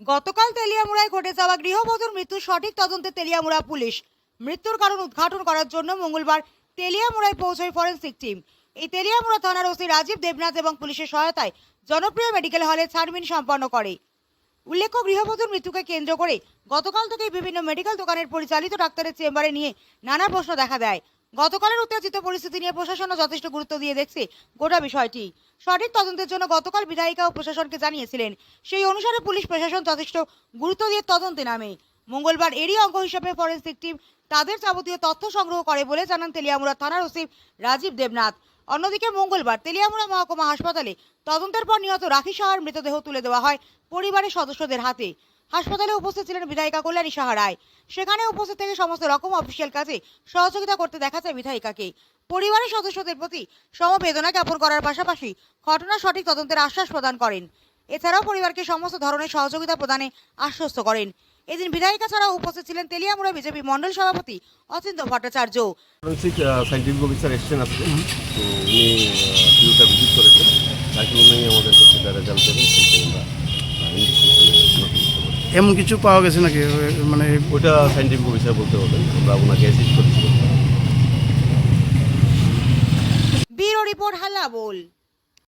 গতকাল তেলিয়ামুড়ায় ঘটে যাওয়া গৃহবধূর মৃত্যুর সঠিক তদন্তে তেলিয়ামুড়া পুলিশ মৃত্যুর কারণ উদ্ঘাটন করার জন্য মঙ্গলবার তেলিয়ামুড়ায় পৌঁছয় ফরেন্সিক টিম। এই তেলিয়ামুড়া থানার ওসি রাজীব দেবনাথ এবং পুলিশের সহায়তায় জনপ্রিয় মেডিকেল হলে ছাড়বিন সম্পন্ন করে। উল্লেখ্য, গৃহবধূর মৃত্যুকে কেন্দ্র করে গতকাল থেকেই বিভিন্ন মেডিকেল দোকানের পরিচালিত ডাক্তারের চেম্বারে নিয়ে নানা প্রশ্ন দেখা দেয়। গতকালের উত্তেজিত পরিস্থিতি নিয়ে প্রশাসনও যথেষ্ট গুরুত্ব দিয়ে দেখছে গোটা বিষয়টি। সঠিক তদন্তের জন্য গতকাল বিধায়িকা ও প্রশাসনকে জানিয়েছিলেন, সেই অনুসারে পুলিশ প্রশাসন যথেষ্ট গুরুত্ব দিয়ে তদন্তে নামে। মঙ্গলবার এরই অঙ্গ হিসেবে ফরেন্সিক টিম তাদের যাবতীয় তথ্য সংগ্রহ করে বলে জানান তেলিয়ামুড়া থানার ওসি রাজীব দেবনাথ। অন্যদিকে মঙ্গলবার তেলিয়ামুড়া মহকুমা হাসপাতালে তদন্তের পর নিহত রাখি সাহার মৃতদেহ তুলে দেওয়া হয় পরিবারের সদস্যদের হাতে। হাসপাতালে উপস্থিত ছিলেন বিধায়িকা কল্যাণী সাহা রায়। সেখানে উপস্থিত থেকে সমস্ত রকম অফিসিয়াল কাজে সহযোগিতা করতে দেখা যায় বিধায়িকাকে। পরিবারের সদস্যদের প্রতি সমবেদনা জ্ঞাপন করার পাশাপাশি ঘটনার সঠিক তদন্তের আশ্বাস প্রদান করেন। এছাড়াও পরিবারকে সমস্ত ধরনের সহযোগিতা প্রদানে আশ্বস্ত করেন। এদিন বিধায়িকা ছাড়াও উপস্থিত ছিলেন তেলিয়ামুড়া বিজেপি মণ্ডল সভাপতি Achinta Bhattacharya. Forensic scientific officer এসছেন আজকে। তো উনি ফিউটা ভিজিট করেছেন। তাকে উনি আমাদেরকে সেটা রেজাল্ট দেবেন। এমন কিছু পাওয়া গেছে নাকি? মানে ওইটা সাইন্টিফিক অফিসার বলতে বলবেন আমরা ওনাকে অ্যাসিস্ট করছি। ব্যুরো রিপোর্ট হালা বল।